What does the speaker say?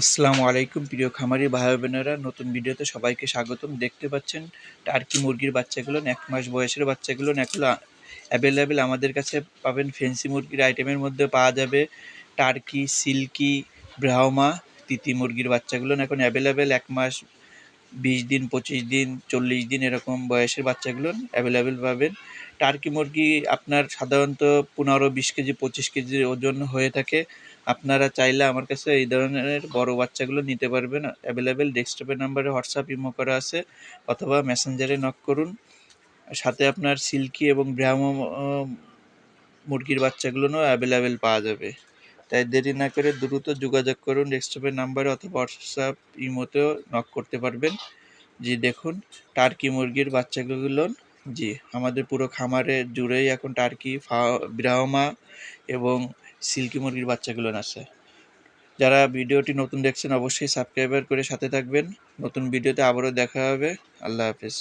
আসসালামু আলাইকুম, প্রিয় খামারি ভাই বোনেরা নতুন ভিডিওতে সবাইকে স্বাগতম। দেখতে পাচ্ছেন টার্কি মুরগির বাচ্চাগুলো, এক মাস বয়সের বাচ্চাগুলো এগুলো অ্যাভেলেবেল আমাদের কাছে পাবেন। ফেন্সি মুরগির আইটেমের মধ্যে পাওয়া যাবে টার্কি, সিল্কি, ব্রাহ্মা, তিতি মুরগির বাচ্চাগুলো। এখন অ্যাভেলেবেল এক মাস, বিশ দিন, পঁচিশ দিন, চল্লিশ দিন এরকম বয়সের বাচ্চাগুলো অ্যাভেলেবেল পাবেন। টার্কি মুরগি আপনার সাধারণত পনেরো, বিশ কেজি, পঁচিশ কেজির ওজন হয়ে থাকে। আপনারা চাইলে আমার কাছে এই ধরনের বড় বাচ্চাগুলো নিতে পারবেন। অ্যাভেলেবেল ডেস্কটপের নাম্বারে হোয়াটসঅ্যাপ ইমো করা আছে অথবা মেসেঞ্জারে নক করুন। সাথে আপনার সিল্কি এবং ব্রাহ্ম মুরগির বাচ্চাগুলোও অ্যাভেলেবেল পাওয়া যাবে। তাই দেরি না করে দ্রুত যোগাযোগ করুন ডেস্কটপের নাম্বারে অথবা হোয়াটসঅ্যাপ ইমোতেও নক করতে পারবেন। যে দেখুন টার্কি মুরগির বাচ্চাগুলো জি, আমাদের পুরো খামারে জুড়েই এখন টার্কি, ফা ব্রাহ্মা এবং সিল্কি মুরগির বাচ্চাগুলো আছে। যারা ভিডিওটি নতুন দেখছেন, অবশ্যই সাবস্ক্রাইবার করে সাথে থাকবেন। নতুন ভিডিওতে আবারও দেখা হবে। আল্লাহ হাফেজ।